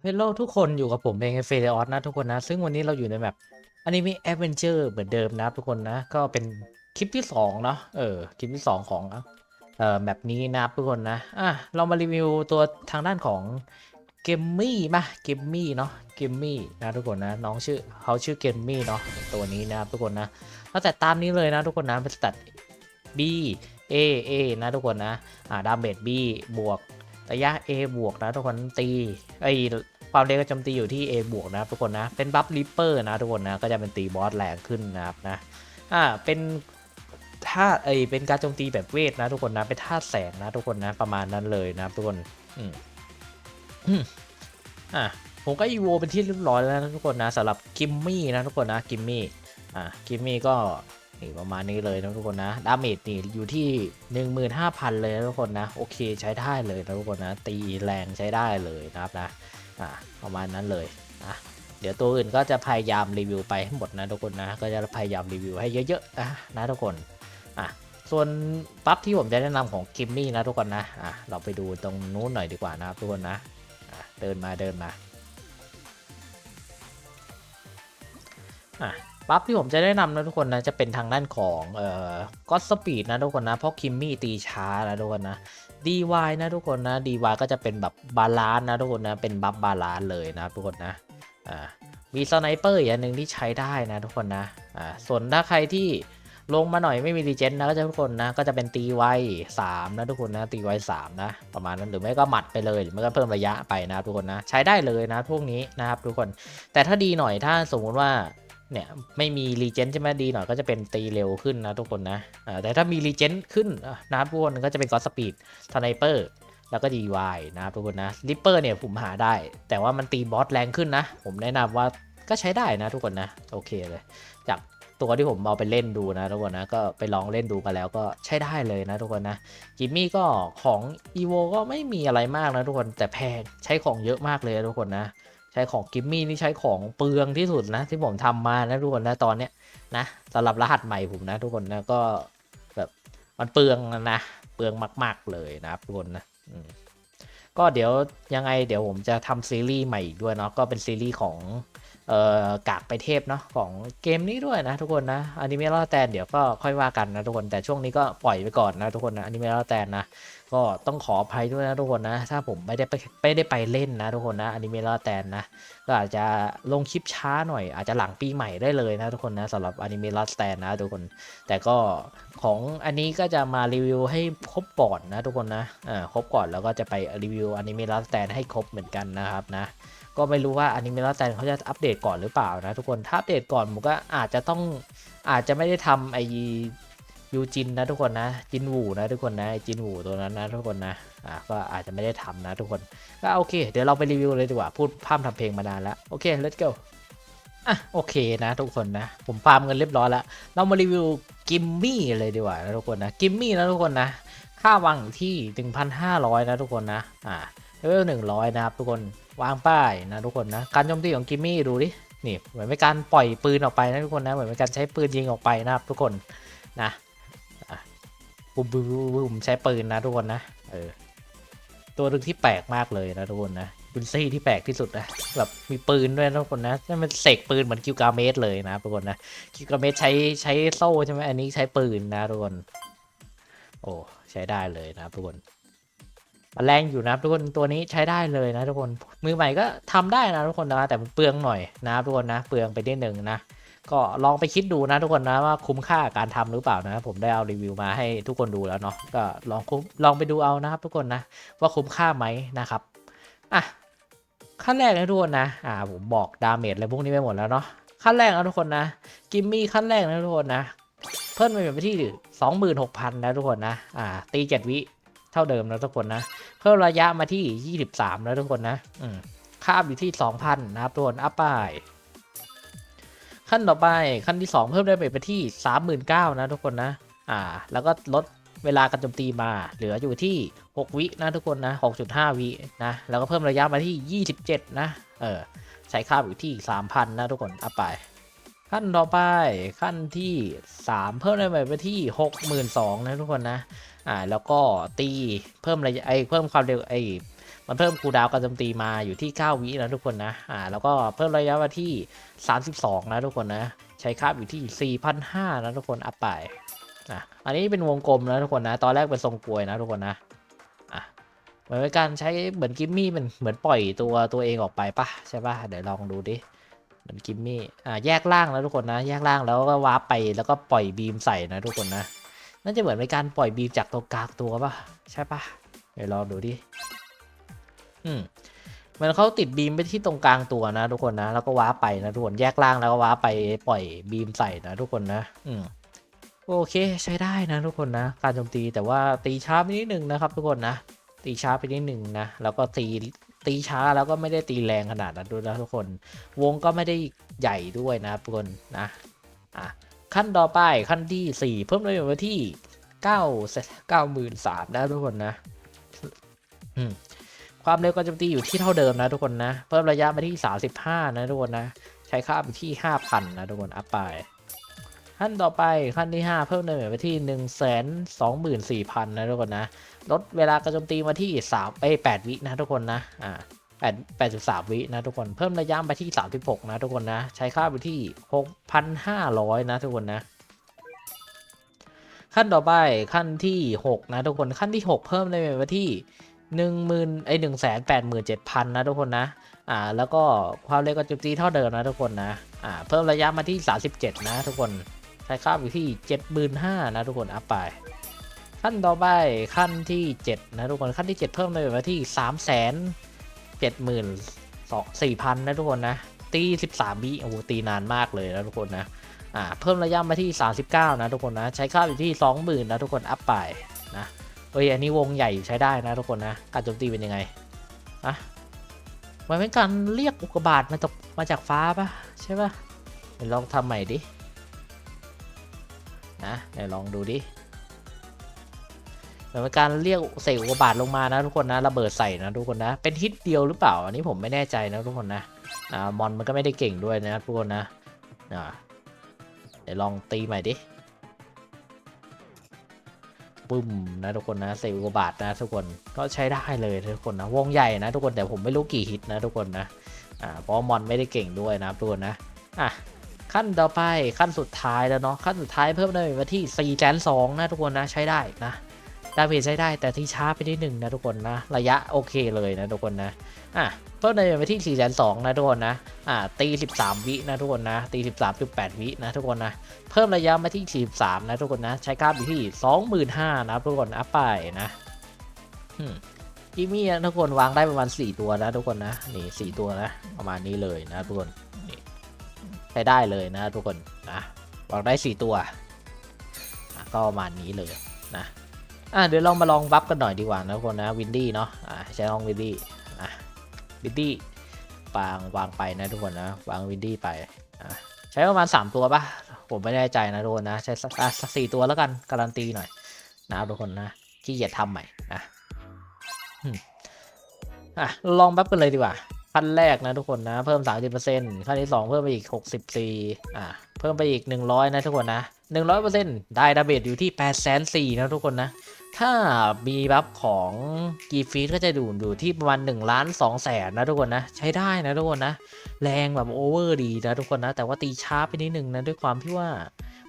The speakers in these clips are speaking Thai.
เฮลโลทุกคนอยู่กับผมเองเฟรออสนะทุกคนนะ ซึ่งวันนี้เราอยู่ในแบบอนิเมะแอดเวนเจอร์เหมือนเดิมนะทุกคนนะ ก็เป็นคลิปที่2เนาะเออคลิปที่ 2 ของเอ่อแบบนี้นะทุกคนนะอะเรามารีวิวตัวทางด้านของเกมมี่มาเกมมี่เนาะเกมมี่นะทุกคนนะน้องชื่อเขาชื่อเกมมี่เนาะตัวนี้นะทุกคนนะแล้วแต่ตามนี้เลยนะทุกคนนะเป็นสแตท B A A นะทุกคนนะอ่าดาเมจ B บวก ระยะ A บวกนะทุกคนตีไอความเร็วโจมตีอยู่ที่ A บวกนะครับทุกคนนะ เป็นบัฟริปเปอร์นะทุกคนนะ ก็จะเป็นตีบอสแรงขึ้นนะครับนะ อ่า เป็นท่าไอเป็นการโจมตีแบบเวทนะทุกคนนะ เป็นท่าแสงนะทุกคนนะ ประมาณนั้นเลยนะครับทุกคนอืมอืมอ่าผมก็อีโวเป็นที่เรียบร้อยแล้วนะทุกคนนะสำหรับกิมมี่นะทุกคนนะกิมมี่ อ่ากิมมี่ก็ นี่ประมาณนี้เลยนะทุกคนนะ ดาเมจนี่อยู่ที่ 15,000 เลยนะทุกคนนะ โอเคใช้ได้เลยนะทุกคนนะ ตีแรงใช้ได้เลยนะครับนะ อ่าประมาณนั้นเลยนะเดี๋ยวตัวอื่นก็จะพยายามรีวิวไปให้หมดนะทุกคนนะ ก็จะพยายามรีวิวให้เยอะๆนะนะทุกคน อะส่วนปั๊บที่ผมจะแนะนำของกิมมี่นะทุกคนนะ อะเราไปดูตรงนู้นหน่อยดีกว่านะครับทุกคนนะอะเดินมาเดินมา อะ ปั๊บที่ผมจะแนะนำนะทุกคนนะจะเป็นทางด้านของเอ่อก็สปีดนะทุกคนนะ เพราะคิมมี่ตีช้านะทุกคนนะ DY นะทุกคนนะ DY ก็จะเป็นแบบบาลานซ์นะทุกคนนะเป็นบัฟบาลานซ์เลยนะทุกคนนะอ่ามีสไนเปอร์อีกอันหนึ่งที่ใช้ได้นะทุกคนนะอ่าส่วนถ้าใครที่ลงมาหน่อยไม่มีรีเจนนะก็จะทุกคนนะก็จะเป็นตีไวสามนะทุกคนนะตีไวสามนะประมาณนั้นหรือไม่ก็หมัดไปเลยหรือไม่ก็เพิ่มระยะไปนะทุกคนนะใช้ได้เลยนะพวกนี้นะครับทุกคน แต่ถ้าดีหน่อยถ้าสมมติว่า เนี่ยไม่มีรีเจนใช่ไหมดีหน่อยก็จะเป็นตีเร็วขึ้นนะทุกคนนะแต่ถ้ามีรีเจนขึ้นนะครับทุกคนก็จะเป็นกอสปีดสไนเปอร์แล้วก็ DY นะครับทุกคนนะริปเปอร์เนี่ยผมหาได้ แต่ว่ามันตีบอสแรงขึ้นนะ ผมแนะนำว่าก็ใช้ได้นะทุกคนนะโอเคเลยจากตัวที่ผมเอาไปเล่นดูนะทุกคนนะก็ไปลองเล่นดูมาแล้วก็ใช้ได้เลยนะทุกคนนะจิมมี่ก็ของ EVO ก็ไม่มีอะไรมากนะทุกคนแต่แพงใช้ของเยอะมากเลยทุกคนนะ ใช้ของกิมมี่นี่ใช้ของเปลืองที่สุดนะที่ผมทำมานะทุกคนนะตอนเนี้ยนะสำหรับรหัสใหม่ผมนะทุกคนนะก็แบบมันเปลืองนะเปลืองมาก ๆเลยนะครับทุกคนนะก็เดี๋ยวยังไงเดี๋ยวผมจะทำซีรีส์ใหม่อีกด้วยเนาะก็เป็นซีรีส์ของ กากไปเทพเนาะของเกมนี้ด้วยนะทุกคนนะอนิเมะล่าแตนเดี๋ยวก็ค่อยว่ากันนะทุกคนแต่ช่วงนี้ก็ปล่อยไปก่อนนะทุกคนนะอนิเมะล่าแตนนะก็ต้องขออภัยด้วยนะทุกคนนะ ถ้าผมไม่ได้ไปไม่ได้ไปเล่นนะทุกคนนะอนิเมะลาแตนนะก็อาจจะลงคลิปช้าหน่อย อาจจะหลังปีใหม่ได้เลยนะทุกคนนะสำหรับอนิเมะลาแตนนะทุกคน แต่ก็ของอันนี้ก็จะมารีวิวให้ครบก่อนนะทุกคนนะอ่าครบก่อนแล้วก็จะไปรีวิวอนิเมะลาแตนให้ครบเหมือนกันนะครับนะ ก็ไม่รู้ว่าอนิเมะลาแตนเขาจะอัปเดตก่อนหรือเปล่านะทุกคนถ้าอัปเดตก่อนผมก็อาจจะต้องอาจจะไม่ได้ทำไอยูจินนะทุกคนนะจินวูนะทุกคนนะจินวูตัวนั้นนะทุกคนนะอ่าก็อาจจะไม่ได้ทำนะทุกคนก็โอเค เดี๋ยวเราไปรีวิวเลยดีกว่าพูดพร่ำทำเพลงมานานแล้วโอเค let's go อะโอเคนะทุกคนนะ ผมฟาร์มเงินเรียบร้อยแล้วเรามารีวิวกิมมี่เลยดีกว่านะทุกคนนะกิมมี่นะทุกคนนะ ค่าวางที่ 1,500 นะทุกคนนะอ่าเลเวล100 นะครับทุกคน วางป้ายนะทุกคนนะการโจมตีของกิมมี่ดูดินี่เหมือนเป็นการปล่อยปืนออกไปนะทุกคนนะเหมือนเป็นการใช้ปืนยิงออกไปนะครับทุกคนนะบุมบุมบุมบุมใช้ปืนนะทุกคนนะเออตัวหนึงที่แปลกมากเลยนะทุกคนนะเป็นซี่ที่แปลกที่สุดนะแบบมีปืนด้วยนะทุกคนนะนี่มันเสกปืนเหมือนกิวกาเมสเลยนะทุกคนนะกิวกาเมสใช้ใช้โซ่ใช่ไหมอันนี้ใช้ปืนนะทุกคนโอ้ใช้ได้เลยนะทุกคน แรงอยู่นะทุกคนตัวนี้ใช้ได้เลยนะทุกคนมือใหม่ก็ทำได้นะทุกคนนะแต่เปลืองหน่อยนะทุกคนนะเปลืองไปนิดหนึ่งนะก็ลองไปคิดดูนะทุกคนนะว่าคุ้มค่าการทำหรือเปล่านะผมได้เอารีวิวมาให้ทุกคนดูแล้วเนาะก็ลองคุ้มลองไปดูเอานะครับทุกคนนะว่าคุ้มค่าไหมนะครับอะขั้นแรกนะทุกคนนะอ่าผมบอกดาเมจอะไรพวกนี้ไปหมดแล้วเนาะขั้นแรกนะทุกคนนะกิมมี่ขั้นแรกนะทุกคนนะเพิ่มไปที่สองหมื่นหกพันนะทุกคนนะอ่าตีเจ็ดวิเท่าเดิมนะทุกคนนะ เพิ่มระยะมาที่ยี่สิบสามแล้วทุกคนนะค่าอยู่ที่สองพันนะครับทุกคน อัพไปขั้นต่อไปขั้นที่ 2 เพิ่มได้ไปที่ 39,000นะทุกคนนะ อ่า แล้วก็ลดเวลาการโจมตีมา เหลืออยู่ที่ 6 วินะทุกคนนะ 6.5 วินะ แล้วก็เพิ่มระยะมาที่ 27 นะ เออ ใช้ค่าอยู่ที่ 3,000 นะทุกคน อัพไปขั้นต่อไปขั้นที่ 3 เพิ่มได้ไปที่ 62,000นะทุกคนนะ อ่าแล้วก็ตีเพิ่มระยะไอเพิ่มความเร็วไอมันเพิ่มคูดาวการโจมตีมาอยู่ที่ 9 วินะทุกคนนะอ่าแล้วก็เพิ่มระยะมาที่ 32 นะทุกคนนะ ใช้คาบอยู่ที่ 4,500 นะทุกคนอัพไปอะอันนี้เป็นวงกลมนะทุกคนนะ ตอนแรกเป็นทรงกลวยนะทุกคนนะอะเหมือนเป็นการใช้เหมือนกิมมี่เป็นเหมือนปล่อยตัวตัวเองออกไปปะใช่ปะเดี๋ยวลองดูดิเหมือนกิมมี่อ่าแยกล่างแล้วทุกคนนะ แยกล่างแล้วก็วาร์ปไปแล้วก็ปล่อยบีมใส่นะทุกคนนะ น่าจะเหมือนเป็นการปล่อยบีมจากตัวกลางตัวปะใช่ปะเดี๋ยวลองดูดิ อืมเหมันเขาติดบีมไปที่ตรงกลางตัวนะ ทุกคนนะ แล้วก็ว้าร์ปไปนะทุกคนแยกล่างแล้วก็ว้าร์ปไปปล่อยบีมใส่นะทุกคนนะ อืมโอเคใช้ได้นะทุกคนนะ การโจมตีแต่ว่าตีช้าไปนิดนึงนะครับ ทุกคนนะ ตีช้าไปนิดนึงนะแล้วก็ตีตีช้าแล้วก็ไม่ได้ตีแรงขนาดนั้นด้วยนะทุกคน วงก็ไม่ได้ใหญ่ด้วยนะทุกคนนะอะ ขั้นต่อไปขั้นที่สี่เพิ่มเลยมาที่เก้าเก้าหมื่นสามนะทุกคนนะความเร็วการโจมตีอยู่ที่เท่าเดิมนะทุกคนนะ เพิ่มระยะมาที่ 35 นะทุกคนนะ ใช้ค่าไปที่ 5,000 นะทุกคนอัพไปขั้นต่อไปขั้นที่ 5 เพิ่มเนินไปที่ 1 2 4 0 0 0 นะทุกคนนะ ลดเวลาการโจมตีมาที่3ไป8วินะทุกคนนะอ่า 8 83 วินะทุกคน เพิ่มระยะไปที่ 36 นะทุกคนนะ ใช้ค่าไปที่ 6,500 นะทุกคนนะ ขั้นต่อไปขั้นที่ 6 นะทุกคน ขั้นที่ 6 เพิ่มเลยไปที่หนึ่งหมื่นไอหนึ่งแสนแปดหมื่นเจ็ดพันนะทุกคนนะ อ่า แล้วก็ความเร็วการโจมตีเท่าเดิมนะทุกคนนะ อ่า เพิ่มระยะมาที่37นะทุกคน ใช้ค่าอยู่ที่75,000นะทุกคน อัพไป ขั้นต่อไปขั้นที่7นะทุกคน ขั้นที่7เพิ่มเลยมาที่3 7 0 0 0 4,000นะทุกคนนะ ตี13วิโอ้โหตีนานมากเลยนะทุกคนนะอ่าเพิ่มระยะมาที่ 39 นะทุกคนนะ ใช้ค่าอยู่ที่ 20,000 นะทุกคนอัพไปนะเอ้ยอันนี้วงใหญ่ใช้ได้นะทุกคนนะ การโจมตีเป็นยังไงอะมันเป็นการเรียกอุกกาบาตมาตกมาจากฟ้าปะใช่ปะเดี๋ยวลองทำใหม่ดินะเดี๋ยวลองดูดิ เหมือนเป็นการเรียกเสกอุกกาบาตลงมานะทุกคนนะระเบิดใส่นะทุกคนนะ เป็นฮิตเดียวหรือเปล่า อันนี้ผมไม่แน่ใจนะทุกคนนะอ่ามอนมันก็ไม่ได้เก่งด้วยนะทุกคนนะอ่าเดี๋ยวลองตีใหม่ดิปึ้มนะทุกคนนะเซลล์บาทนะทุกคนก็ใช้ได้เลยทุกคนนะวงใหญ่นะทุกคนแต่ผมไม่รู้กี่ฮิตนะทุกคนนะอ่าเพราะมอนไม่ได้เก่งด้วยนะทุกคนนะอะขั้นต่อไปขั้นสุดท้ายแล้วเนาะขั้นสุดท้ายเพิ่มได้มาที่4ี่แสนสองนะทุกคนนะใช้ได้นะ ดาเมจใช้ได้แต่ที่ช้าไปนิดหนึ่งนะทุกคนนะ ระยะโอเคเลยนะทุกคนนะอะเพิ่มได้มาที่4ี่แสนสองนะทุกคนนะอ่าตี 13 วินะทุกคนนะตี 13.8 วินะทุกคนนะ เพิ่มระยะมาที่ 43 นะทุกคนนะ ใช้กราฟอยู่ที่ 25,000นะทุกคนอัพไปนะกิมี่นะทุกคนวางได้ประมาณ 4 ตัวนะทุกคนนะ นี่4ตัวนะ ประมาณนี้เลยนะทุกคนนี่ใช้ได้เลยนะทุกคนนะวางได้ 4 ตัวก็ประมาณนี้เลยนะ อะเดี๋ยวเรามาลองบัฟกันหน่อยดีกว่านะทุกคนนะวินดี้เนาะอะใช้ลองวินดี้อะวินดี้วางวางไปนะทุกคนนะวางวินดี้ไปอะใช้ประมาณ 3 ตัวปะผมไม่แน่ใจนะทุกคนนะใช้สักสี่ตัวแล้วกันการันตีหน่อยนะทุกคนนะขี้เกียจทำใหม่นะอะลองแป๊บกันเลยดีกว่าขั้นแรกนะทุกคนนะเพิ่ม 30%ขั้นที่ 2 เพิ่มไปอีก 64อะเพิ่มไปอีก 100 นะทุกคนนะ 100%ได้ดาเมจอยู่ที่ 8 4 0 0นะทุกคนนะ ถ้ามีบัฟของกีฟีดก็จะดูอยู่ที่ประมาณ1ล้าน2แสนนะทุกคนนะ ใช้ได้นะทุกคนนะ แรงแบบโอเวอร์ดีนะทุกคนนะ แต่ว่าตีช้าไปนิดนึงนะด้วยความที่ว่า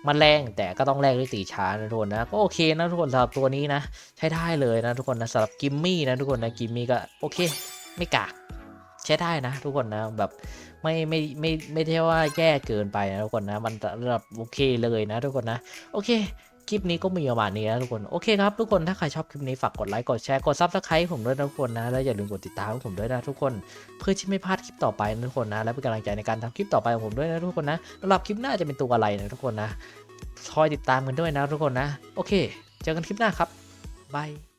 มันแรงแต่ก็ต้องแลกด้วยตีช้านะทุกคนนะก็โอเคนะทุกคนสำหรับตัวนี้นะ ใช้ได้เลยนะทุกคนนะสำหรับกิมมี่นะทุกคนนะกิมมี่ก็โอเค ไม่กากใช้ได้นะทุกคนนะแบบไม่ไม่ไม่ไม่ใช่ว่าแย่เกินไปนะทุกคนนะมันระดับโอเคเลยนะทุกคนนะ โอเค ลิปนี้ก็มีประมาณนี้แล้วทุกคน โอเคครับทุกคนถ้าใครชอบคลิปนี้ฝากกดไลค์กดแชร์กดซับสไครต์ผมด้วยนะทุกคนนะแล้วอย่าลืมกดติดตามผมด้วยนะทุกคน เพื่อที่ไม่พลาดคลิปต่อไปนะทุกคนนะและเป็นกำลังใจในการทำคลิปต่อไปของผมด้วยนะทุกคนนะสำหรับคลิปหน้าจะเป็นตัวอะไรนะทุกคนนะคอยติดตามกันด้วยนะทุกคนนะ โอเค เจอกันคลิปหน้าครับบาย